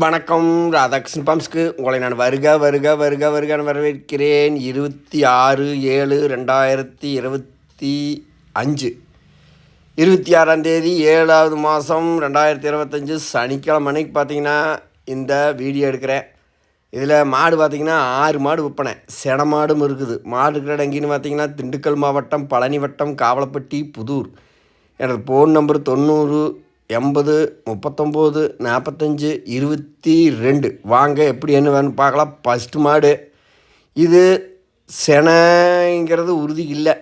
வணக்கம். ராதாகிருஷ்ண பம்ஸ்க்கு உங்களை நான் வருக வருக வருக வருகன்னு வரவேற்கிறேன். இருபத்தி ஆறு ஏழு ரெண்டாயிரத்தி இருபத்தி அஞ்சு. இருபத்தி ஆறாம் தேதி ஏழாவது மாதம் ரெண்டாயிரத்தி இருபத்தஞ்சு சனிக்கிழமை அன்னைக்கு பார்த்தீங்கன்னா இந்த வீடியோ எடுக்கிறேன். இதில் மாடு பார்த்திங்கன்னா ஆறு மாடு விற்பனை. சென மாடும் இருக்குது. மாடு இருக்கிற இடங்கின்னு பார்த்திங்கன்னா பார்த்தீங்கன்னா திண்டுக்கல் மாவட்டம் பழனி வட்டம் காவலப்பட்டி புதூர். எனது ஃபோன் நம்பர் தொண்ணூறு எண்பது முப்பத்தொம்போது நாற்பத்தஞ்சு இருபத்தி ரெண்டு. வாங்க எப்படி என்ன வேணும் பார்க்கலாம். ஃபஸ்ட்டு மாடு. இது செனைங்கிறது உறுதி இல்லை.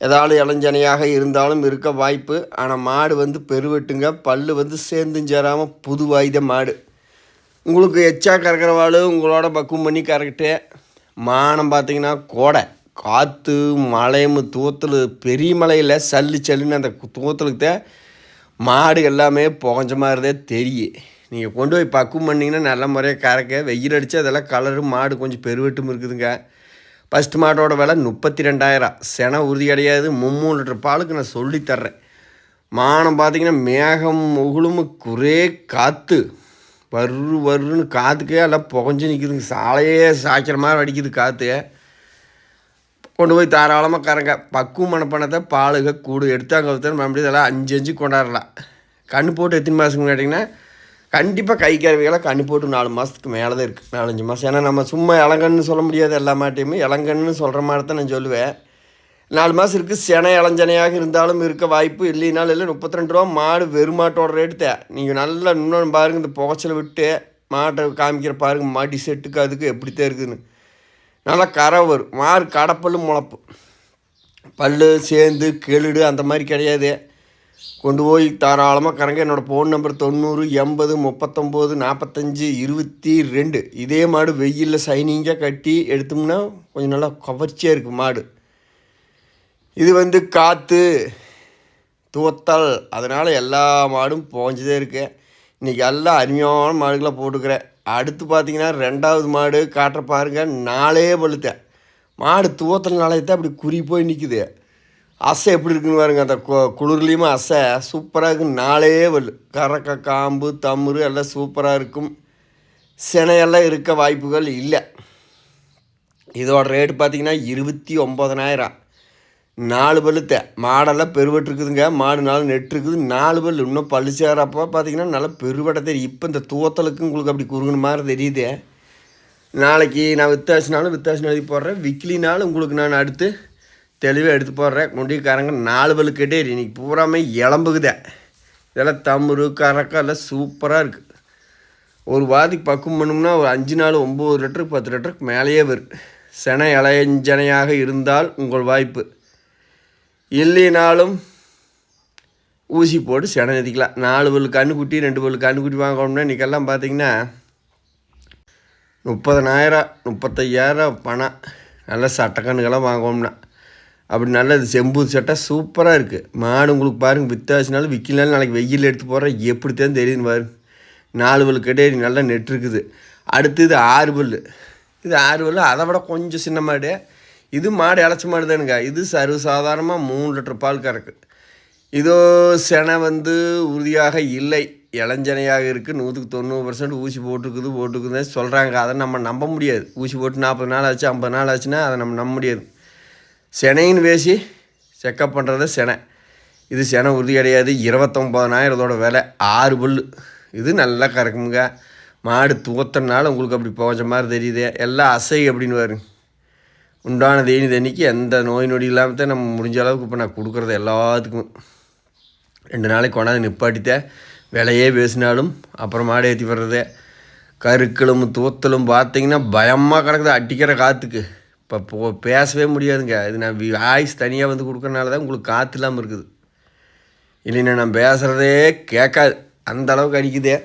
ஏதாவது இளஞ்சனையாக இருந்தாலும் இருக்க வாய்ப்பு. ஆனால் மாடு வந்து பெருவெட்டுங்க. பல்லு வந்து சேர்ந்தும் சேராமல் புது வாய்த மாடு. உங்களுக்கு எச்சா கறக்கிறவாள் உங்களோட பக்குவம் பண்ணி கறக்கிட்டு மானம் பார்த்தீங்கன்னா கோடை. காற்று மலையும் தூத்தல் பெரிய மலையில் சல்லு சல்லுன்னு அந்த தூத்தலுக்கு தான் மாடு எல்லாமே புகஞ்ச மாதிரிதே தெரியும் நீங்கள் கொண்டு போய் பக்குவம் பண்ணிங்கன்னா நல்ல முறையாக கறக்க வெயில் அடித்து அதெல்லாம் கலரு மாடு கொஞ்சம் பெருவெட்டும் இருக்குதுங்க. ஃபஸ்ட்டு மாட்டோட விலை முப்பத்தி ரெண்டாயிரம் சென உறுதி கிடையாது. மும்மூணு லிட்டர் பாலுக்கு நான் சொல்லித் தர்றேன். மானம் பார்த்தீங்கன்னா மேகம் முகுளும் குறே காற்று வரு வருன்னு காற்றுக்கே எல்லாம் புகஞ்சு நிற்குதுங்க சாலையே சாய்க்கிற மாதிரி அடிக்குது காற்று கொண்டு போய் தாராளமாக கறங்க. பக்குவம் மனப்பணத்தை பாலுக கூடு எடுத்தாங்க ஒருத்தர் மறுபடியும் இதெல்லாம் அஞ்சு அஞ்சு கொண்டாடலாம் கண்ணு போட்டு எத்தனை மாதத்துக்கு கேட்டிங்கன்னா கண்டிப்பாக கை கருவிகளை கண்ணு போட்டு நாலு மாதத்துக்கு மேலே தான் இருக்குது நாலஞ்சு மாதம் ஏன்னா நம்ம சும்மா இளங்கன்னு சொல்ல முடியாது எல்லா மாட்டையுமே. இளங்கன்னு சொல்கிற மாதிரி தான் நான் சொல்லுவேன். நாலு மாதம் இருக்குது செனை இளஞ்சனையாக இருந்தாலும் இருக்க வாய்ப்பு இல்லைனாலும் இல்லை. முப்பத்தி ரெண்டு ரூபா மாடு வெறும் மாட்டோட ரேட்டு நீங்கள் நல்லா இன்னொன்று பாருங்கள் இந்த புகச்சலை விட்டு மாட்டை காமிக்கிற பாருங்கள் மாட்டி செட்டுக்கு அதுக்கு எப்படித்தான் இருக்குதுன்னு நல்லா கரை வரும். மாறு கடப்பல் முளப்பு. பல் சேர்ந்து கெளுடு அந்த மாதிரி கிடையாது. கொண்டு போய் தாராளமாக கறங்க என்னோடய ஃபோன் நம்பர் தொண்ணூறு எண்பது முப்பத்தொம்போது நாற்பத்தஞ்சு இருபத்தி ரெண்டு. இதே மாடு வெயிலில் சைனிங்காக கட்டி எடுத்தோம்னா கொஞ்சம் நல்லா கவர்ச்சியாக இருக்குது மாடு. இது வந்து காற்று தூத்தல் அதனால் எல்லா மாடும் போஞ்சதே இருக்கு. இன்றைக்கி எல்லாம் அருமையான மாடுகளை போட்டுக்கிறேன். அடுத்து பார்த்தீங்கன்னா ரெண்டாவது மாடு காட்டுற பாருங்கள் நாளே பழுத்தேன் மாடு துவத்தல் தான் அப்படி குறி போய் நிற்குது அசை எப்படி இருக்குன்னு பாருங்க அந்த கு- குளிர்லேயுமே அசை. சூப்பராக இருக்கு நாளே வலு. கறக்க காம்பு தமிர் எல்லாம் சூப்பராக இருக்கும். சினையெல்லாம் இருக்க வாய்ப்புகள் இல்லை. இதோட ரேட்டு பார்த்தீங்கன்னா இருபத்தி ஒம்பதனாயிரம் நாலு பல்லுத்த மாடெல்லாம் பெருவெட்டு இருக்குதுங்க மாடு நாலு நெட்டுருக்குது. நாலு பல் இன்னும் பல்லு சேரப்போ பார்த்தீங்கன்னா நல்லா பெருவடை தெரியும் இப்போ இந்த தூத்தலுக்கு உங்களுக்கு அப்படி குறுகுன மாதிரி தெரியுது. நாளைக்கு நான் வித்தாசினாலும் வித்தாசினா எழுதி போடுறேன். விக்கிலினாலும் உங்களுக்கு நான் அடுத்து தெளிவாக எடுத்து போடுறேன். கொண்டு காரங்க கரங்க நாலு பல்லு கட்டே இன்றைக்கி பூராமே இளம்புகுதே இதெல்லாம் தமுறு கரக்கா எல்லாம் சூப்பராக இருக்குது ஒரு வாதிக்கு பக்குவம் பண்ணோம்னா ஒரு அஞ்சு நாள் ஒம்பது லிட்டருக்கு பத்து லிட்டருக்கு மேலேயே வரும் சென இளையஞ்சனையாக இருந்தால் உங்கள் வாய்ப்பு. இல்லைனாலும் ஊசி போட்டு செனை நதிக்கலாம் நாலு பல்லு கண்ணுக்குட்டி ரெண்டு பல்லு கண்ணுக்குட்டி வாங்கணும்னா இன்றைக்கெல்லாம் பார்த்தீங்கன்னா முப்பதனாயிரம் முப்பத்தையாயிரம் பணம். நல்ல சட்டக்கண்ணுக்கெல்லாம் வாங்கணும்னா. அப்படி நல்ல இது செம்பு சட்டை சூப்பராக இருக்குது மாடு உங்களுக்கு பாருங்கள் வித்தாச்சுனாலும் விற்கலாலும் நாளைக்கு வெயில் எடுத்து போகிறேன் எப்படித்தான் தெரியுதுன்னு பாருங்க. நாலு பல்லு கிடையாது நல்லா நெட் இருக்குது. அடுத்து இது ஆறு பல்லு. இது ஆறு பல்லு அதை விட கொஞ்சம் சின்ன மாடு. இது மாடு இளச்ச மாடு தானுங்க இது சர்வ சாதாரணமாக மூணு லிட்டர் பால் கறக்கு இதோ செனை வந்து உறுதியாக இல்லை. இளஞ்சனையாக இருக்குது நூற்றுக்கு தொண்ணூறு பர்சன்ட் ஊசி போட்டுருக்குது போட்டுருக்குதுன்னு சொல்கிறாங்க அதை நம்ம நம்ப முடியாது. ஊசி போட்டு நாற்பது நாள் ஆச்சு ஐம்பது நாள் ஆச்சுன்னா அதை நம்ம நம்ப முடியாது. செனைன்னு பேசி செக்கப் பண்ணுறது செனை. இது செனை உறுதி கிடையாது. இருபத்தொம்பதனாயிரத்தோட விலை. ஆறு புல் இது நல்லா கறக்குமுங்க. மாடு துவத்தனால உங்களுக்கு அப்படி போஞ்ச மாதிரி தெரியுது. எல்லாம் அசை அப்படின்னு பாருங்க உண்டான தேனி தண்ணிக்கு எந்த நோய் நொடி இல்லாமல் தான் நம்ம முடிஞ்ச அளவுக்கு இப்போ நான் கொடுக்குறது எல்லாத்துக்கும். ரெண்டு நாளைக்கு கொண்டாந்து நிப்பாட்டித்தேன் விலையே பேசினாலும் அப்புறம் மாடு ஏற்றி வர்றது கருக்களும் தூத்தலும் பார்த்தீங்கன்னா பயமாக கிடக்குது அடிக்கிற காற்றுக்கு இப்போ போ பேசவே முடியாதுங்க. இது நான் வாய்ஸ் தனியாக வந்து கொடுக்கறனால தான் உங்களுக்கு காற்று இல்லாமல் இருக்குது. இல்லைன்னா நான் பேசுகிறதே கேட்காது. அந்த அளவுக்கு அடிக்குதே.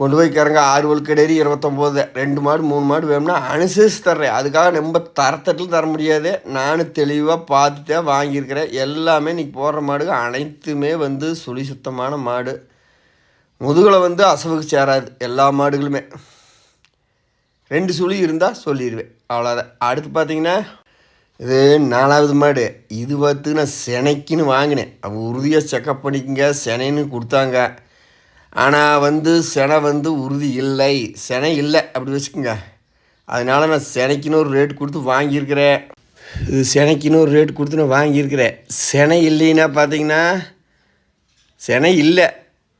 கொண்டு போய் கிறங்க ஆறு வழுக்கடேரி இருபத்தொம்போது. ரெண்டு மாடு மூணு மாடு வேணும்னா அனுசரித்து தர்றேன். அதுக்காக ரொம்ப தரத்தட்டில் தர முடியாது. நானும் தெளிவாக பார்த்துட்டே வாங்கியிருக்கிறேன். எல்லாமே இன்றைக்கி போடுற மாடுகள் அனைத்துமே வந்து சுழி சுத்தமான மாடு. முதுகலை வந்து அசவுக்கு சேராது எல்லா மாடுகளுமே. ரெண்டு சுழி இருந்தால் சொல்லிடுவேன் அவ்வளோதான் அடுத்து பார்த்தீங்கன்னா இது நாலாவது மாடு. இது பார்த்து நான் செனைக்குன்னு வாங்கினேன். அவள் உறுதியாக செக்கப் பண்ணிக்கங்க. செனைன்னு கொடுத்தாங்க. ஆனால் வந்து செனை வந்து உறுதி இல்லை. செனை இல்லை அப்படி வச்சுக்கோங்க. அதனால் நான் செனைக்குன்னு ஒரு ரேட் கொடுத்து வாங்கியிருக்கிறேன். இது செனைக்குன்னு ஒரு ரேட் கொடுத்து நான் வாங்கியிருக்கிறேன். செனை இல்லைன்னா பார்த்தீங்கன்னா செனை இல்லை.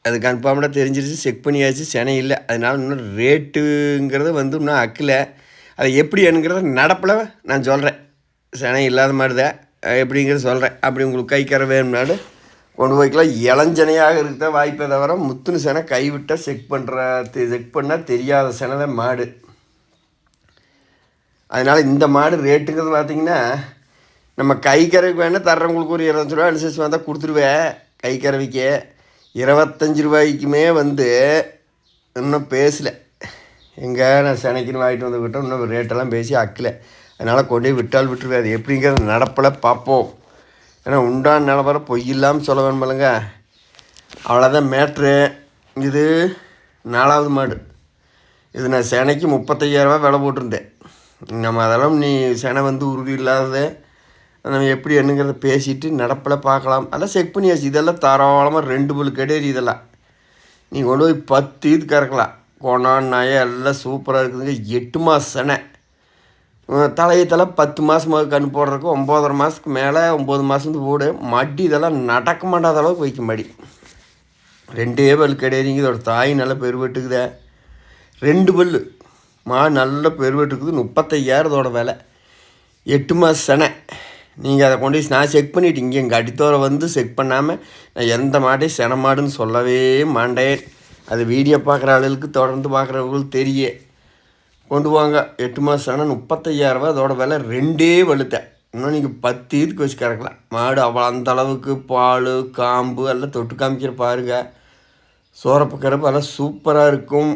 அது கன்ஃபார்ம்டாக தெரிஞ்சிருச்சு செக் பண்ணியாச்சு செனை இல்லை. அதனால் இன்னும் ரேட்டுங்கிறத வந்து இன்னும் அக்கில். அதை எப்படி என்கிறத நடப்பில் நான் சொல்கிறேன் செனை இல்லாத மாதிரி தான் எப்படிங்கிறத சொல்கிறேன் அப்படி உங்களுக்கு கை கரை வேணும்னாலும் கொண்டு போய்க்கலாம். இளஞ்சனையாக இருக்க வாய்ப்பை தவிர முத்துனு செனை கைவிட்டால் செக் பண்ணுற செக் பண்ணால் தெரியாத செனை தான் மாடு. அதனால் இந்த மாடு ரேட்டுங்கிறது பார்த்தீங்கன்னா நம்ம கை கறவைக்கு வேணால் தர்றவங்களுக்கு ஒரு இருபத்தஞ்சு ரூபா அனுசரிச்சு வந்தால் கொடுத்துருவேன் கை கறவைக்கு இருபத்தஞ்சி ரூபாய்க்குமே வந்து இன்னும் பேசலை. எங்கே நான் செனைக்குன்னு வாங்கிட்டு வந்து விட்டோம் இன்னும் ரேட்டெல்லாம் பேசி அக்கலை. அதனால் கொண்டு போய் விட்டால் விட்டுருவேன் அது எப்படிங்கிறது நடப்பில் பார்ப்போம் ஏன்னா உண்டான நிலவரம் பொய் இல்லாமல் சொல்ல வேணுமில்லைங்க அவ்வளோதான் மேட்ரு. இது நாலாவது மாடு. இது நான் செனைக்கு முப்பத்தையாயிரரூபா விலை போட்டிருந்தேன். நம்ம அதெல்லாம் நீ செனை வந்து உறுதி இல்லாதது நம்ம எப்படி என்னங்கிறத பேசிட்டு நடப்பில் பார்க்கலாம். அதெல்லாம் செக் பண்ணியாச்சு. இதெல்லாம் தாராளமாக ரெண்டு புல் கிடையாது இதெல்லாம். நீ கொண்டு போய் பத்து இது கறக்கலாம். கொணான் நாய எல்லாம் சூப்பராக இருக்குதுங்க. எட்டு மாதம் செனை. தலையை தலை பத்து மாதமாக கண் போடுறதுக்கு. ஒம்போதரை மாதத்துக்கு மேலே ஒம்பது மாதத்துக்கு போடு. மடி இதெல்லாம் நடக்க மாட்டாத அளவுக்கு வைக்க மடி. ரெண்டே பல் கிடையாதுங்க இதோட தாய் நல்லா பெருவெட்டுக்குதே ரெண்டு பல் மா நல்ல பெருவெட்டுக்குது முப்பத்தையாயிரத்தோட விலை. எட்டு மாதம் செனை. நீங்கள் அதை கொண்டு போய் நான் செக் பண்ணிவிட்டு இங்கே எங்கள் அடித்தோரை வந்து செக் பண்ணாமல் நான் எந்த மாட்டையும் சென மாடுன்னு சொல்லவே மாட்டேன். அது வீடியோ பார்க்குற ஆளுகளுக்கு தொடர்ந்து பார்க்குறவங்களுக்கு தெரியும் கொண்டு வாங்க. எட்டு மாதம் ஆனால் முப்பத்தையாயிரரூபா அதோட விலை ரெண்டே வலுத்தேன் இன்னும் நீங்கள் பத்து இதுக்கு வச்சு கறக்கலாம். மாடு அவ்வளோ அந்த அளவுக்கு பால் காம்பு எல்லாம் தொட்டு காமிக்கிற பாருங்கள் சோரப்பு கறப்பு எல்லாம் சூப்பராக இருக்கும்.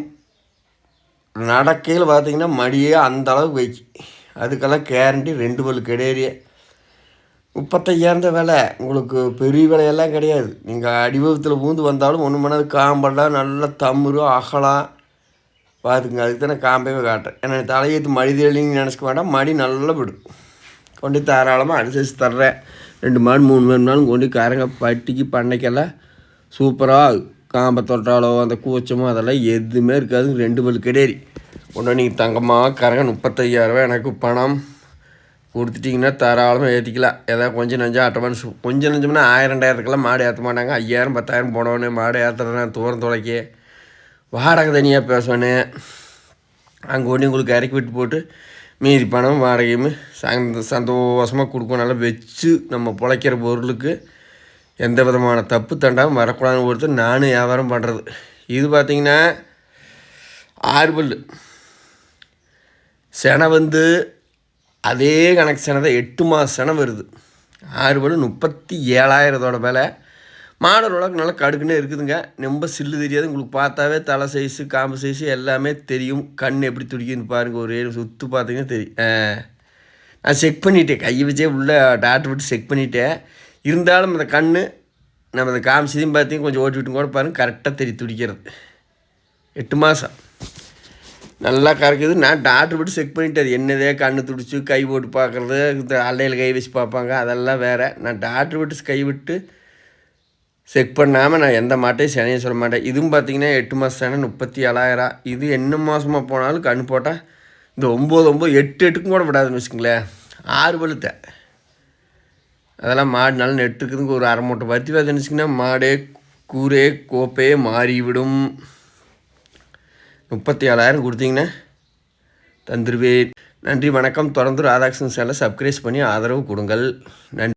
நடக்கையில் பார்த்தீங்கன்னா மடியே அந்த அளவுக்கு வைக்கி அதுக்கெல்லாம் கேரண்டி ரெண்டு பல் கிடையாது முப்பத்தையாயிரந்த விலை. உங்களுக்கு பெரிய விலையெல்லாம் கிடையாது. நீங்கள் அடிவகத்தில் பூந்து வந்தாலும் ஒன்று மணி காம்பெல்லாம் நல்லா தம்முரு அகலாம் பார்த்துங்க அதுக்கு தானே காம்பவே காட்டுறேன். ஏன்னா தலையேற்று மடி தெளின்னு நினச்சிக்க வேண்டாம் மடி நல்லா விடும் கொண்டு தாராளமாக அனுசரித்து தர்றேன். ரெண்டு மாடு மூணு மணி நாளும் கொண்டு காரங்க பட்டிக்கு பண்ணைக்கெல்லாம் சூப்பராக காம்பை தொட்டாலோ அந்த கூச்சமோ அதெல்லாம் எதுவுமே இருக்காது. ரெண்டு பல் கிடையாது. ஒன்று நீங்கள் தங்கமாக கரங்க. முப்பத்தையாயிரரூவா எனக்கு பணம் கொடுத்துட்டிங்கன்னா தாராளமாக ஏற்றிக்கலாம் ஏதாவது கொஞ்சம் நஞ்சம் அட்வான்ஸ் கொஞ்சம் நஞ்சம்னா ஆயிரம் ரெண்டாயிரத்துக்கெல்லாம் மாடு ஏற்ற மாட்டாங்க. ஐயாயிரம் பத்தாயிரம் போனவொடனே மாடு ஏற்றுறேன் தூரம் துளைக்க வாடகை தனியாக பேசணும் அங்கே ஒன்று உங்களுக்கு இறக்கி விட்டு போட்டு மீதி பணம் வாடகையும் சந்த சந்தோஷமாக கொடுக்கணும் நல்லா வச்சு நம்ம பிழைக்கிற பொருளுக்கு எந்த விதமான தப்பு தண்டாமல் வரக்கூடாதுன்னு ஒருத்தர் நானும் வியாபாரம் பண்ணுறது இது பார்த்திங்கன்னா ஆறு பல் செனை வந்து அதே கணக்கு செனை தான் எட்டு மாத செனை வருது. ஆறு பல் முப்பத்தி ஏழாயிரத்தோட விலை. மாடல் உலகம் நல்லா கடுக்குன்னே இருக்குதுங்க. ரொம்ப சில்லு தெரியாது. உங்களுக்கு பார்த்தாவே தலை சைஸு காம்பு சைஸு எல்லாமே தெரியும். கண் எப்படி துடிக்குதுன்னு பாருங்கள் ஒரு ஏழு சுற்று பார்த்தீங்கன்னா தெரியும். நான் செக் பண்ணிட்டேன். கையை வச்சே உள்ளே டாக்டர் விட்டு செக் பண்ணிட்டேன். இருந்தாலும் அந்த கண் நம்ம அந்த காமிச்சதையும் பார்த்தீங்க கொஞ்சம் ஓட்டி விட்டு கூட பாருங்கள் கரெக்டாக தெரியும் துடிக்கிறது. எட்டு மாதம் நல்லா கறக்குது. நான் டாக்டர் விட்டு செக் பண்ணிட்டேன். என்னதே கண்ணு துடிச்சு கை போட்டு பார்க்குறது இந்த அல்லையில் கை வச்சு பார்ப்பாங்க. அதெல்லாம் வேறு. நான் டாக்டர் விட்டு கை விட்டு செக் பண்ணாமல் நான் எந்த மாட்டையும் சனையை சொல்ல மாட்டேன். இதுவும் பார்த்தீங்கன்னா எட்டு மாதம் சனை முப்பத்தி ஏழாயிரம். இது என்ன மாதமாக போனாலும் கண் போட்டால் இந்த ஒம்பது ஒம்பது எட்டு எட்டுக்கும் கூட விடாதுன்னு வச்சுக்கங்களேன். ஆறு பழுத்தை. அதெல்லாம் மாடு நல்லா நெட்டுக்குதுங்க ஒரு அரை மூட்டை பருத்தி பார்த்துச்சுங்கன்னா மாடே கூரே கோப்பே மாறிவிடும் முப்பத்தி ஏழாயிரம் கொடுத்தீங்கன்னா தந்துருவேன். நன்றி வணக்கம். தொடர்ந்து ராதாகிருஷ்ணன் சேனலை சப்ஸ்கிரைப் பண்ணி ஆதரவு கொடுங்கள். நன்றி.